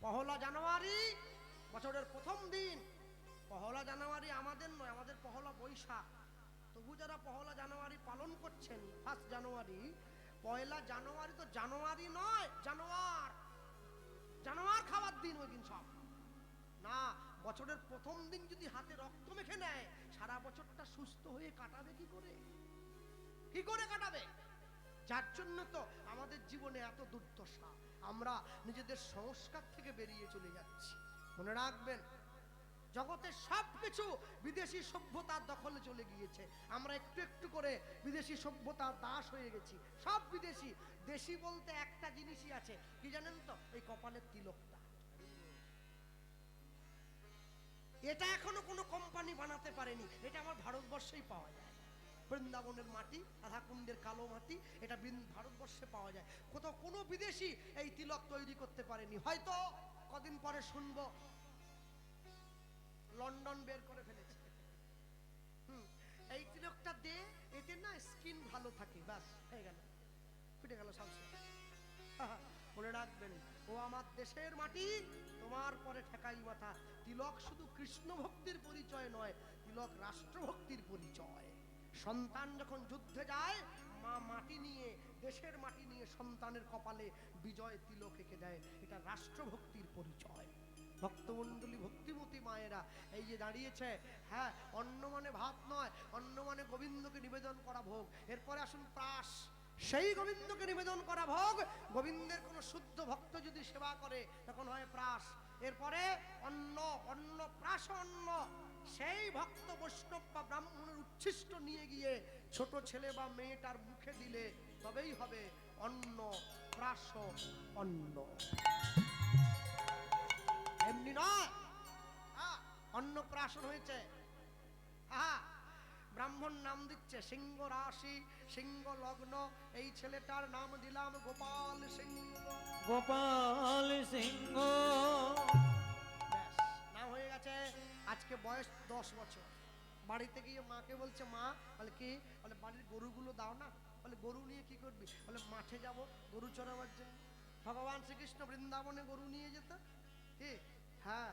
পহলা জানুয়ারি বছরের প্রথম দিন। পহলা জানুয়ারি আমাদের নয়, আমাদের পহলা বৈশাখ। তবু যারা পহলা জানুয়ারি পালন করছেন, ফার্স্ট জানুয়ারি, পয়লা জানুয়ারি তো জানুয়ারি নয়, জানোয়ার। জানোয়ার খাওয়ার দিন ওই দিন সব। না, বছরের প্রথম দিন যদি হাতে রক্ত মেখে নেয়, সারা বছরটা সুস্থ হয়ে কাটাবে কি করে? কি করে কাটাবে? যার জন্য তো আমাদের জীবনে এত দুর্দশা। আমরা নিজেদের সংস্কার থেকে বেরিয়ে চলে যাচ্ছি। মনে রাখবেন জগতের সব কিছু বিদেশি সভ্যতার দখলে চলে গিয়েছে। আমরা একটু একটু করে বিদেশি সভ্যতার দাস হয়ে গেছি। সব বিদেশি, দেশি বলতে একটা জিনিসই আছে। কি জানেন তো? এই কপালের তিলকটা। এটা এখনও কোনো কোম্পানি বানাতে পারেনি। এটা আমার ভারতবর্ষেই পাওয়া যায়। বৃন্দাবনের মাটি, রাধাকুণ্ডের কালো মাটি, এটা ভারতবর্ষে পাওয়া যায়। কোথাও কোনো বিদেশি এই তিলক তৈরি করতে পারেনি। হয়তো কদিন পরে শুনব। লন্ডন বের করে ফেলেছে। এই তিলকটা দে, এতে না স্কিন ভালো থাকে, ব্যাস, হয়ে গেল। ফিটে গেল সব মনে রাখবেন, ও আমার দেশের মাটি, তোমার পরে ঠেকাই মাথা। তিলক শুধু কৃষ্ণ ভক্তির পরিচয় নয়, তিলক রাষ্ট্রভক্তির পরিচয়। সন্তান যখন যুদ্ধে যায়, মা মাটি নিয়ে, দেশের মাটি নিয়ে সন্তানের কপালে বিজয় তিলক এঁকে দেয়। এটা রাষ্ট্রভক্তির পরিচয়। ভক্তমণ্ডলী, ভক্তিমতী মায়েরা এই যে দাঁড়িয়েছে হ্যাঁ অন্য মানে ভাত নয় অন্য মানে গোবিন্দকে নিবেদন করা ভোগ। এরপরে আসুন প্রাস। সেই গোবিন্দকে নিবেদন করা ভোগ। গোবিন্দের কোনো শুদ্ধ ভক্ত যদি সেবা করে, তখন হয় প্রাস। এরপরে অন্ন অন্ন, প্রাস অন্ন। সেই ভক্ত বৈষ্ণব বা ব্রাহ্মণের উচ্ছিষ্ট নিয়ে গিয়ে ছোট ছেলে বা মেয়েটার মুখে দিলে তবেই হবে অন্ন প্রাস অন্ন। এমনি নয়। হ্যাঁ, অন্নপ্রাশন হয়েছে। হ্যাঁ ব্রাহ্মণ নাম দিচ্ছে সিংহ রাশি সিংহ লগ্ন। এই ছেলেটার নাম দিলাম গোপাল সিংহ। গোপাল সিংহ। আজকে বয়স দশ বছর। বাড়িতে গিয়ে মাকে বলছে, মা, বলে কি? বলে, বাড়ির গরুগুলো দাও না। বলে, গরু নিয়ে কি করবি? বলে, মাঠে যাব, গরু চড়াবার জন্য। ভগবান শ্রীকৃষ্ণ বৃন্দাবনে গরু নিয়ে যেত। কি? হ্যাঁ।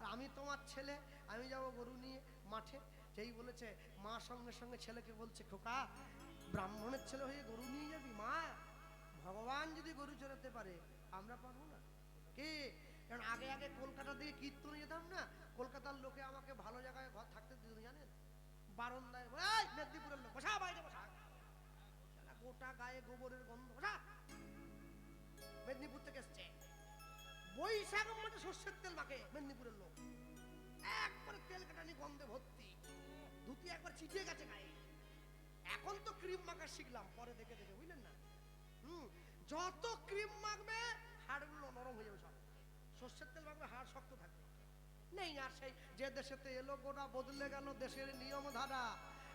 আমি তোমার ছেলে, আমি যাব গরু নিয়ে মাঠে। যেই বলেছে, মা সঙ্গে সঙ্গে ছেলেকে বলছে, খোকা, ব্রাহ্মণের ছেলে হয়ে গরু নিয়ে যাবি, মা? ভগবান যদি গরু চড়াতে পারে, আমরা পারব না। কি? কারণ আগে আগে কলকাতা দিয়ে কীর্তনে যেতাম না কলকাতার লোকে আমাকে ভালো জায়গায় ঘর থাকতে দিত জানেন? বারন্দায় মেদিনীপুরের লোক, বসা বাইরে বসা। গোটা গায়ে গোবরের গন্ধ, বসা। মেদিনীপুর থেকে এসছে। বৈশাখ মাসে সর্ষের তেল মাখে মেদিনীপুরের লোক। একবারে তেল কাটানি গন্ধে ভর্তি। ধুতি একবার ছিটিয়ে গেছে গায়ে। এখন তো ক্রিম মাখা শিখলাম, পরে দেখে দেখে, বুঝলেন না? হুম, যত ক্রিম মাখবে, হাড়গুলো নরম হয়ে যাবে সব। সর্ষের তেল মাখবে, হাড় শক্ত থাকবে। নেই আর সেই যে দেশেতে এলো গোটা বদলে গেল দেশের নিয়ম ধারা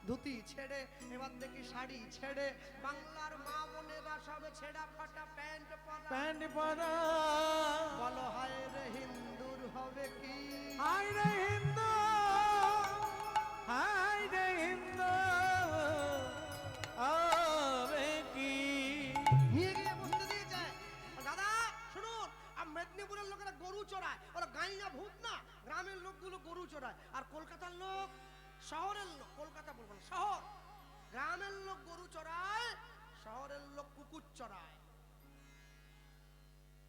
ধুতি ছেড়ে এবার দেখি শাড়ি ছেড়ে বাংলার মা বোনেরা সব ছেঁড়া ফাটা প্যান্ট পরা। প্যান্ট পরা। বলো হায় রে হিন্দুর হবে কি? হায় রে গরু চড়ায় আর কলকাতার লোক, শহরের লোক, কলকাতা বলব না, শহর। গ্রামের লোক গরু চড়ায়, শহরের লোক কুকুর চড়ায়।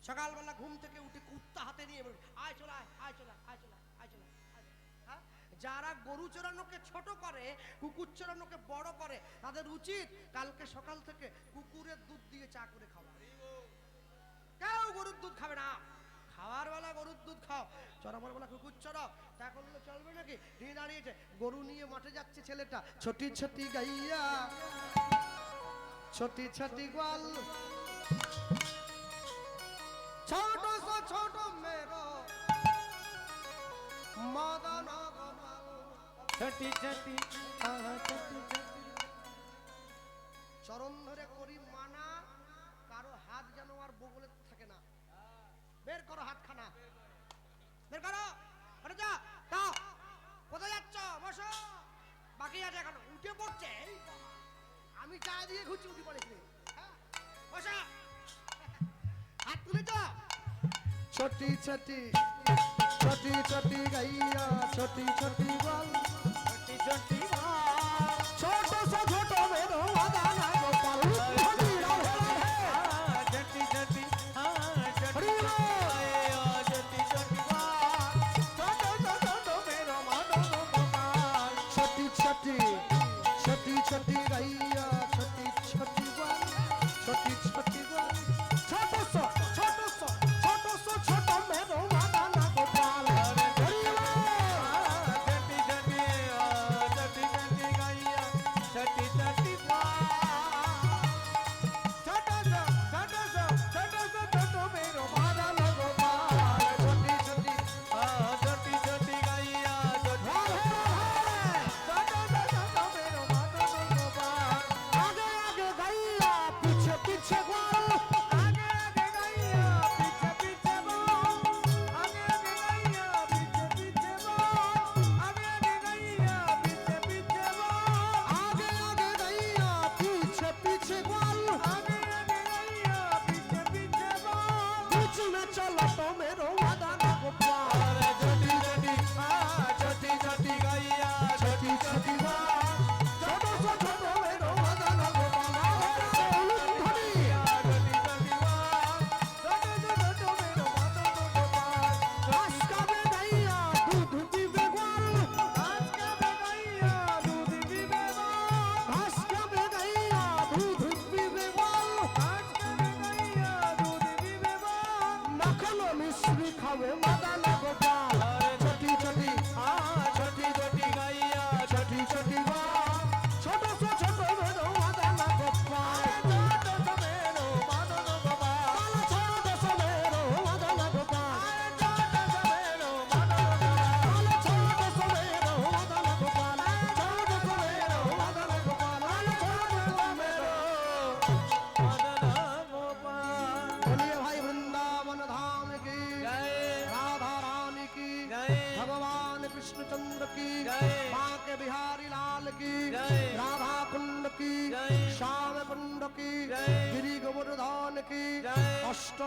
সকালবেলা ঘুম থেকে উঠে কুত্তা হাতে নিয়ে আয় চলায় আয় চলা আয় চলা আয় চলা আয় চলা।" হ্যাঁ? যারা গরু চড়ানোকে ছোট করে, কুকুর চড়ানোকে বড় করে, তাদের উচিত কালকে সকাল থেকে কুকুরের দুধ দিয়ে চা করে খাওয়া। কেউ গরুর দুধ খাবে না। খাওয়ার বেলা গরুর দুধ খাও। চড়াবার বেলা কুকুর চড়াও। তা করলে চলবে নাকি? নিয়ে দাঁড়িয়েছে। গরু নিয়ে মাঠে যাচ্ছে ছেলেটা। ছোটি ছোটি গাইয়া ছোটি ছোটি গোয়াল। ছোট সো ছোট মেরো মদন ছটি ছটি। চরণ ধরে করি মানা কারও হাত যেন আর বগলে থাকে না বের করো হাতখানা বের এখন। উঠে পড়ছে। আমি চা দিয়ে ঘুরছি উঠে পড়েছি। বসো। হাত তুলে তো ছোটি ছোটি ছোটি ছোটি গাইয়া ছোটি ছোটি বল। ছোটি ছোটি বল।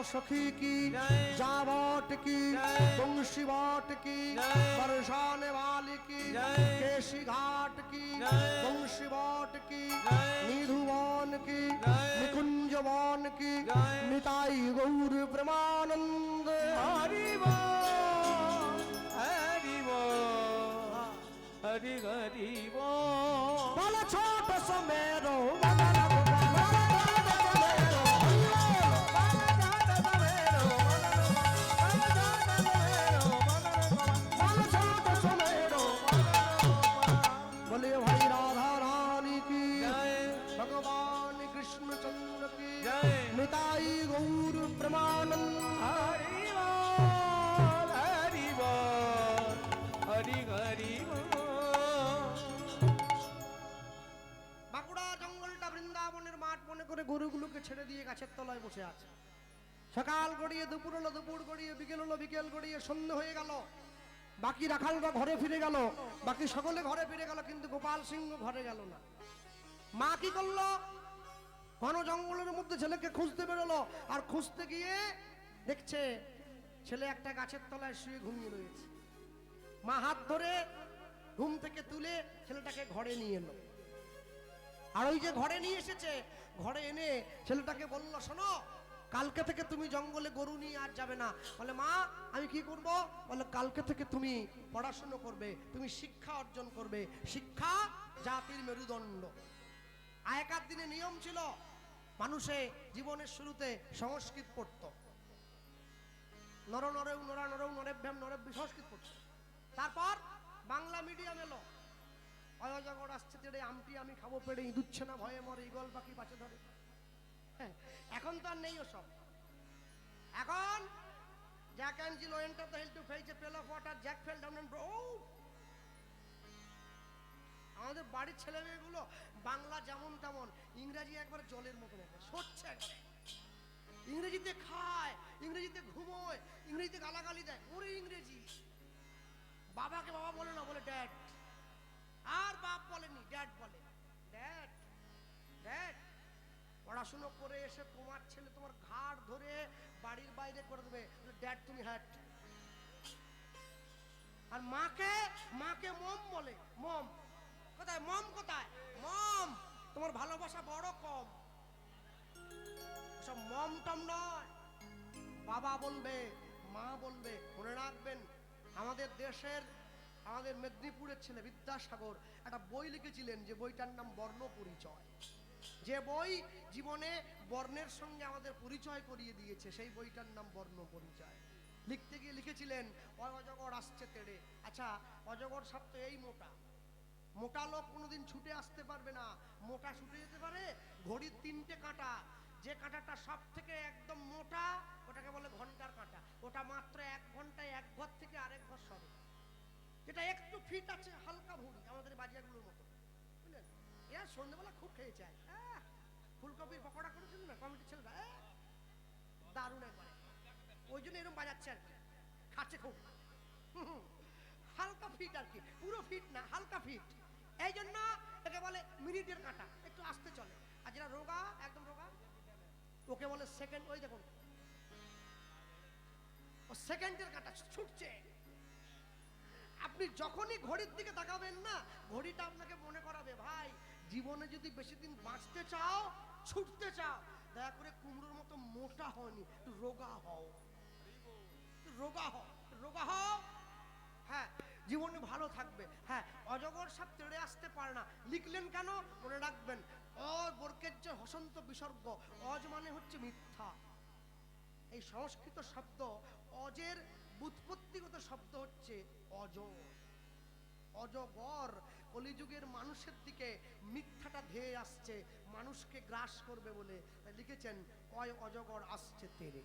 सखी की। जावट की। तुंगसी वाट की। बरसाने वाली की। केशी घाट की। तुंगसी वाट की। निधुवान की जय। निकुंज वान की। निताई गौर प्रेमानंद हरि हरि हरि हरि বসে আছে। সকাল গড়িয়ে, দুপুর হলো দুপুর গড়িয়ে, বিকেল হলো বিকেল গড়িয়ে, সন্ধে হয়ে গেল। বাকি রাখালরা ঘরে ফিরে গেল। বাকি সকলে ঘরে ফিরে গেল, কিন্তু গোপাল সিংহ ঘরে গেল না। মা কি করল? ঘন জঙ্গলের মধ্যে ছেলেকে খুঁজতে বেরোলো। আর খুঁজতে গিয়ে দেখছে, ছেলে একটা গাছের তলায় শুয়ে ঘুমিয়ে রয়েছে। মা হাত ধরে ঘুম থেকে তুলে ছেলেটাকে ঘরে নিয়ে এলো। আর ওই যে ঘরে নিয়ে এসেছে, ঘরে এনে ছেলেটাকে বলল, শোনো, কালকে থেকে তুমি জঙ্গলে গরু নিয়ে আর যাবে না। বলে, মা, আমি কি করব? বলে, কালকে থেকে তুমি পড়াশুনো করবে, তুমি শিক্ষা অর্জন করবে। শিক্ষা জাতির মেরুদণ্ড। আগেকার দিনে নিয়ম ছিল, মানুষে জীবনের শুরুতে সংস্কৃত পড়ত। নর নরেও নরা নরেও নরেভ্যাম নরেভ্যি সংস্কৃত পড়ত। তারপর বাংলা মিডিয়াম এলো। অজগর আসছে তেড়ে আমটি আমি খাব পেড়ে ইঁদুচ্ছে না ভয়ে মরে ইগল পাখি পাশে ধরে। হ্যাঁ, এখন তো আর নেই ওসব। এখন Jack and Jill enter the hill to a pail of water Jack fell down and ও! আমাদের বাড়ির ছেলে মেয়েগুলো বাংলা যেমন তেমন ইংরেজি একবার জলের মতন একবার সরছে ইংরেজিতে খায় ইংরেজিতে ঘুমোয় ইংরেজিতে গালাগালি দেয় ওরে ইংরেজি। বাবাকে বাবা বলে না বলে ড্যাড আর বাপ বলেনি ড্যাড বলে। ড্যাড ড্যাড পড়াশুনো করে এসে তোমার ছেলে তোমার ঘাড় ধরে বাড়ির বাইরে করে দেবে। ড্যাড তুমি হ্যাট আর মাকে মাকে মম বলে, মম। কোথায়? মম কোথায়? মম। তোমার ভালোবাসা বড় কম। সব মম টম নয়। বাবা বলবে, মা বলবে, মনে রাখবেন, আমাদের দেশের আমাদের মেদিনীপুরের ছেলে বিদ্যাসাগর একটা বই লিখেছিলেন যে বইটার নাম বর্ণ পরিচয়। যে বই জীবনে বর্ণের সঙ্গে আমাদের পরিচয় করিয়ে দিয়েছে, সেই বইটার নাম বর্ণ পরিচয়। লিখতে গিয়ে লিখেছিলেন "অয় অজগর আসছে তেড়ে। আচ্ছা অজগর সাপ তো এই মোটা। মোটা লোক কোনোদিন ছুটে আসতে পারবে না। মোটা ছুটে যেতে পারে, ঘড়ির তিনটে কাঁটা। যে কাঁটাটা সব থেকে একদম মোটা, ওটাকে বলে ঘণ্টার কাঁটা। ওটা মাত্র এক ঘন্টায় এক ঘর থেকে আরেক ঘর সরে। যেটা একটু ফিট আছে, হালকা ভুঁড়ি, আমাদের বাজারগুলোর মতো। বুঝলেন? এরা সন্ধ্যেবেলা খুব খেয়ে যায়। ফুলকপির পকোড়া করেছিল না? কমিটির ছেলেরা দারুণ একবারে। ওই জন্য এরকম বাজাচ্ছে আর কি। খাচ্ছে খুব। হালকা ফিট আর কি। পুরো ফিট না, হালকা ফিট এই জন্য একে বলে মিনিটের কাঁটা, একটু আসতে চলে। আর যেটা রোগা, একদম রোগা, ওকে বলে সেকেন্ড ওই দেখুন। ও সেকেন্ডের কাঁটা ছুটছে। আপনি যখনই ঘড়ির দিকে তাকাবেন না, ঘড়িটা আপনাকে মনে করাবে, ভাই, জীবনে যদি বেশি দিন বাঁচতে চাও, ছুটতে চাও, দয়া করে কুমড়োর মতো মোটা একটু রোগা হও। রোগা হও রোগা হও। হ্যাঁ জীবনে ভালো থাকবে। হ্যাঁ অজগর সাপ তেড়ে আসতে পারে না। লিখলেন কেন? মনে রাখবেন অ বর্গের যে হসন্ত বিসর্গ। অজ মানে হচ্ছে মিথ্যা। এই সংস্কৃত শব্দ অজের বুৎপত্তিগত শব্দ হচ্ছে অজ অজগর কলিযুগের মানুষের দিকে মিথ্যাটা ধেয়ে আসছে, মানুষকে গ্রাস করবে বলে। লিখেছেন অয় অজগর আসছে তেরে।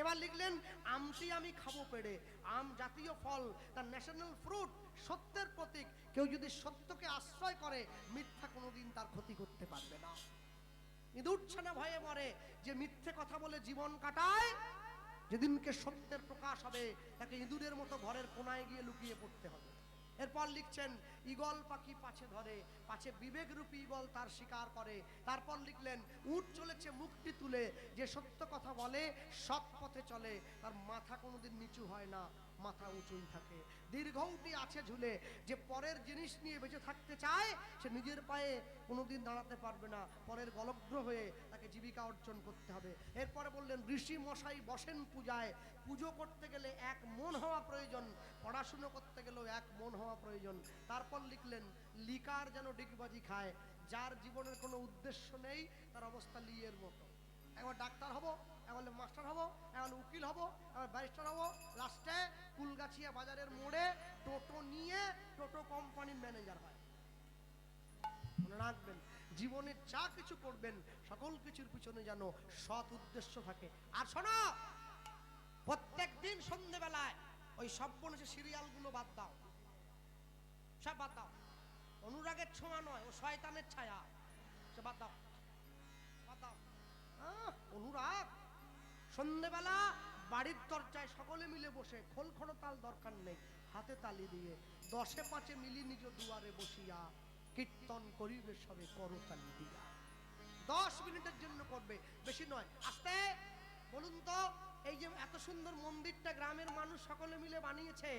এবার লিখলেন, আমটি আমি খাব পেড়ে। আম জাতীয় ফল, তার ন্যাশনাল ফ্রুট সত্যের প্রতীক। কেউ যদি সত্যকে আশ্রয় করে, মিথ্যা কোনোদিন তার ক্ষতি করতে পারবে না। ইঁদুর ছানা ভয়ে মরে, যে মিথ্যে কথা বলে জীবন কাটায় যেদিনকে সত্যের প্রকাশ হবে, তাকে ইঁদুরের মতো ঘরের কোনায় গিয়ে লুকিয়ে পড়তে হবে। এরপর লিখছেন, ইগল পাখি পাছে ধরে, পাছে বিবেকরূপী ইগল তার শিকার করে। তারপর লিখলেন, উট চলেছে মুক্তি তুলে, যে সত্য কথা বলে, সৎ পথে চলে, তার মাথা কোনোদিন নিচু হয় না। মাথা উঁচুই থাকে। দীর্ঘ দীর্ঘটি আছে ঝুলে। যে পরের জিনিস নিয়ে বেঁচে থাকতে চায়, সে নিজের পায়ে কোনোদিন দাঁড়াতে পারবে না। পরের গলগ্র হয়ে তাকে জীবিকা অর্জন করতে হবে। এরপরে বললেন, ঋষি মশাই বসেন পূজায়। পুজো করতে গেলে এক মন হওয়া প্রয়োজন। পড়াশুনো করতে গেলেও এক মন হওয়া প্রয়োজন। তারপর লিখলেন, লিকার যেন ডিগবাজি খায়। যার জীবনের কোনো উদ্দেশ্য নেই, তার অবস্থা লিয়ের মতো। একবার ডাক্তার হব। একবার মাস্টার হব। উকিল ব্যারিস্টার লাস্টে কুলগাছিয়া বাজারের মোড়ে টোটো নিয়ে টোটো কোম্পানির ম্যানেজার হয়। মনে রাখবেন, জীবনে যা কিছু করবেন, সকল কিছুর পিছনে যেন সৎ উদ্দেশ্য থাকে। আর শোনো প্রত্যেক দিন সন্ধেবেলায় ওই সব্বনেছে সিরিয়ালগুলো বাদ দাও। সব বাদ দাও। অনুরাগের ছোঁয়া নয়, ও শয়তানের ছায়া। সে বাদ দাও। বাদ দাও। অনুরাগ। সন্ধেবেলা বাড়ির দরজায় সকলে মিলে বসে, খোল তাল দরকার নেই, হাতে তালি দিয়ে, দশে পাঁচে মিলি নিজ দুয়ারে বসিয়া কীর্তন করিবে সবে করতালি দিয়া। দশ মিনিটের জন্য করবে, বেশি নয়, আস্তে, বলুন তো, এই যে এত সুন্দর মন্দিরটা গ্রামের মানুষ সকলে মিলে বানিয়েছে,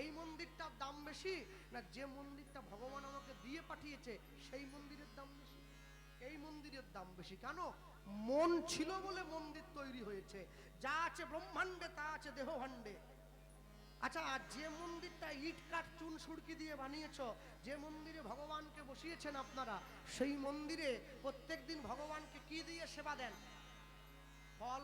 এই মন্দিরটার দাম বেশি না যে মন্দিরটা ভগবান আমাকে দিয়ে পাঠিয়েছে, সেই মন্দিরের দাম বেশি? এই মন্দিরের দাম বেশি কেন? মন ছিল বলে মন্দির তৈরি হয়েছে। যা আছে ব্রহ্মাণ্ডে, তা আছে দেহভাণ্ডে। আচ্ছা আর যে মন্দিরটা ইট, কাঠ, চুন, সুরকি দিয়ে বানিয়েছ, যে মন্দিরে ভগবানকে বসিয়েছেন আপনারা, সেই মন্দিরে প্রত্যেক দিন ভগবানকে কি দিয়ে সেবা দেন? ফল,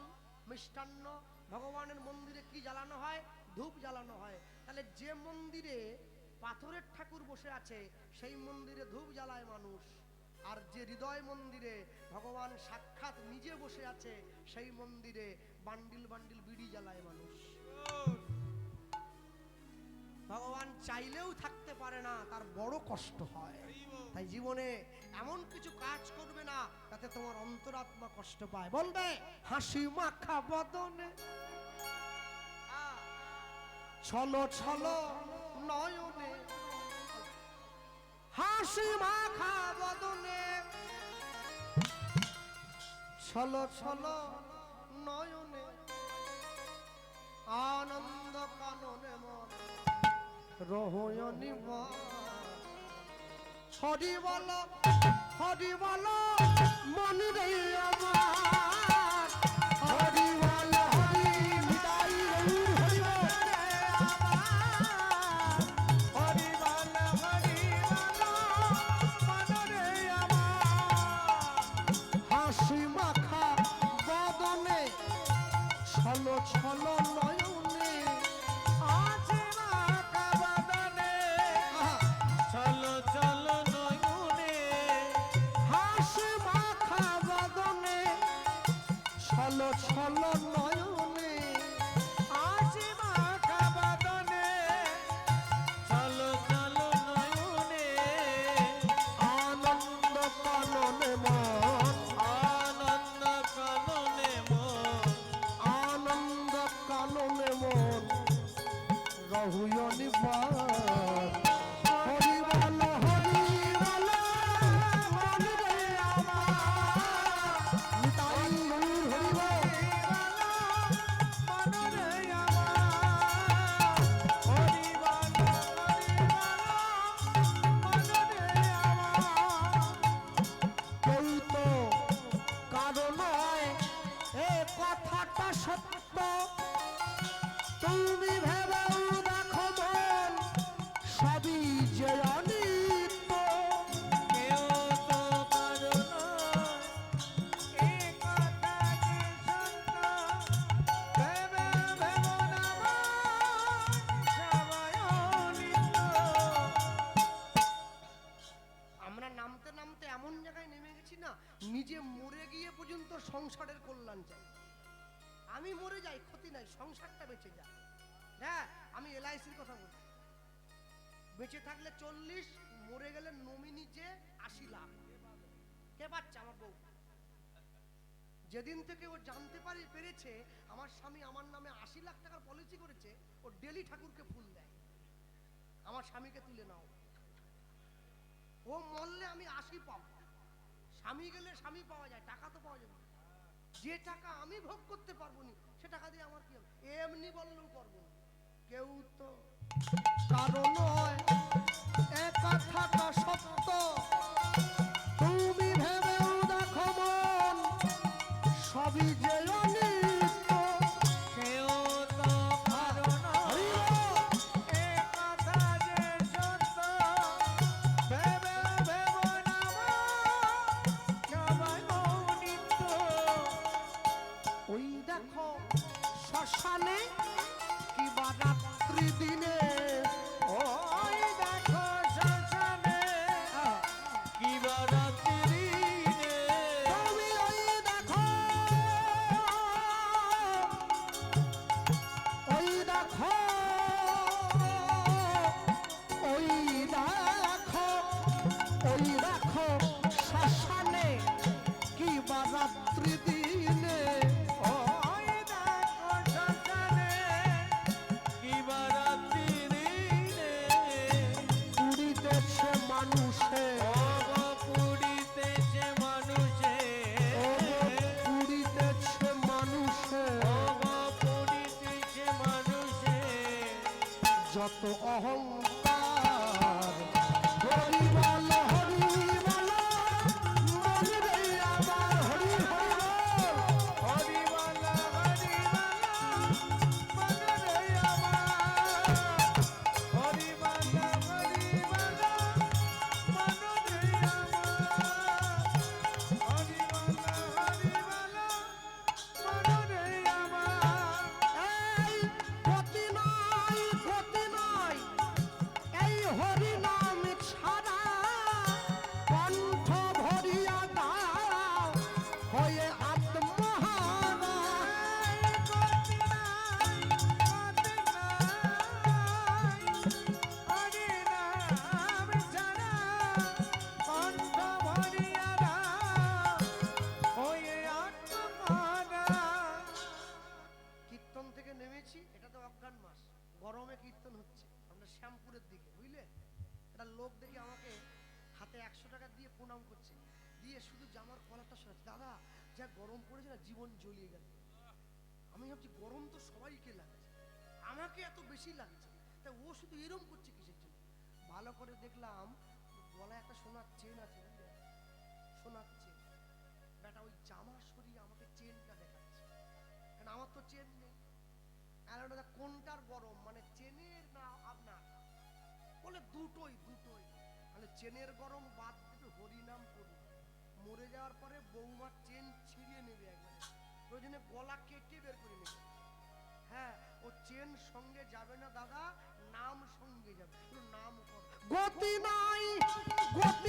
মিষ্টান্ন, ভগবানের মন্দিরে কি জ্বালানো হয়? ধূপ জ্বালানো হয়। তাহলে যে মন্দিরে পাথরের ঠাকুর বসে আছে, সেই মন্দিরে ধূপ জ্বালায় মানুষ। আর যে হৃদয় মন্দিরে ভগবান সাক্ষাৎ নিজে বসে আছে সেই মন্দিরে বান্ডিল বান্ডিল বিড়ি জ্বালায় মানুষ। ভগবান চাইলেও থাকতে পারে না তার বড় কষ্ট হয়। তাই জীবনে এমন কিছু কাজ করবে না যাতে তোমার অন্তরাত্মা কষ্ট পায়। বলবে হাসি মাখা বদনে। আহ, ছলো ছলো নয়নে। হাসি মাখা বদনে। ছল ছল নয়নে আনন্দ কাননে মন। রহয়নি ছডি বল ছড়ি বল। যেদিন থেকে ও জানতে পারে পেরেছে, আমার স্বামী আমার নামে আশি লাখ টাকার পলিসি করেছে, ও ডেলি ঠাকুরকে ফুল দেয়। আমার স্বামীকে তুলে নাও। ও মরলে আমি আশি পাব। স্বামী গেলে স্বামী পাওয়া যায়, টাকা তো পাওয়া যাবে যে টাকা আমি ভোগ করতে পারব নি, সে টাকা দিয়ে আমার কি হবে? এমনি বললেও করব কেউ তো কারণ নয় এক থাকা সত্য। অভিজ্ঞ মানুষে। পুরিতেছে মানুষে। পুরিতেছে মানুষে। পুরিতেছে মানুষে। যত অহং পড়েছে না জীবন জ্বলিয়ে গেল। আমি ভাবছি, গরম তো সবাইকে লাগছে। আমাকে এত বেশি লাগছে। তা ও শুধু এরম করছে কিসের জন্য? ভালো করে দেখলাম, গলায় একটা সোনার চেন আছে? সোনার বেটা ওই জামা সরিয়ে আমাকে চেনটা দেখাচ্ছে। কারণ আমার তো চেন নেই। ওটা কোনটার গরম? মানে চেনের না আপনার? বলে দুটোই দুটোই। মানে চেনের গরম বাদ দেবে হরিনাম করবে মরে যাওয়ার পরে বৌমার প্রয়োজনে গলা কেটে বের করে নেবে হ্যাঁ ও চেন সঙ্গে যাবে না দাদা নাম সঙ্গে যাবে। নাম গতি নাই। গতি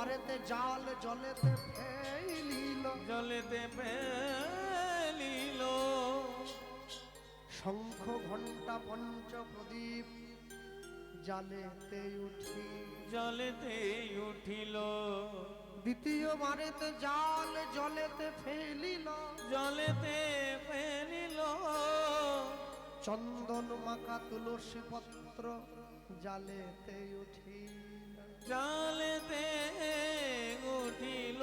বারেতে জাল জলেতে ফেলিল। জলেতে ফেলিল। শঙ্খ ঘণ্টা পঞ্চ প্রদীপ জালেতে উঠি জলেতে উঠিল। দ্বিতীয় বারেতে জাল জলেতে ফেলিল। জলেতে ফেলিল। চন্দন মাখা তুলসী পত্র জালেতে উঠি জলেতে উঠিল।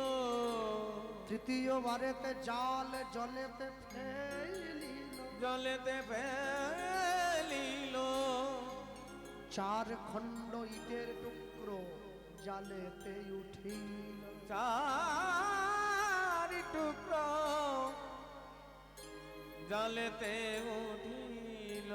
তৃতীয় বারেতে জাল জলেতে ফেলিল। জলেতে ফেলিল। চার খণ্ড ইটের টুকরো জালেতে উঠিল। চারি টুকরো জলেতে উঠিল।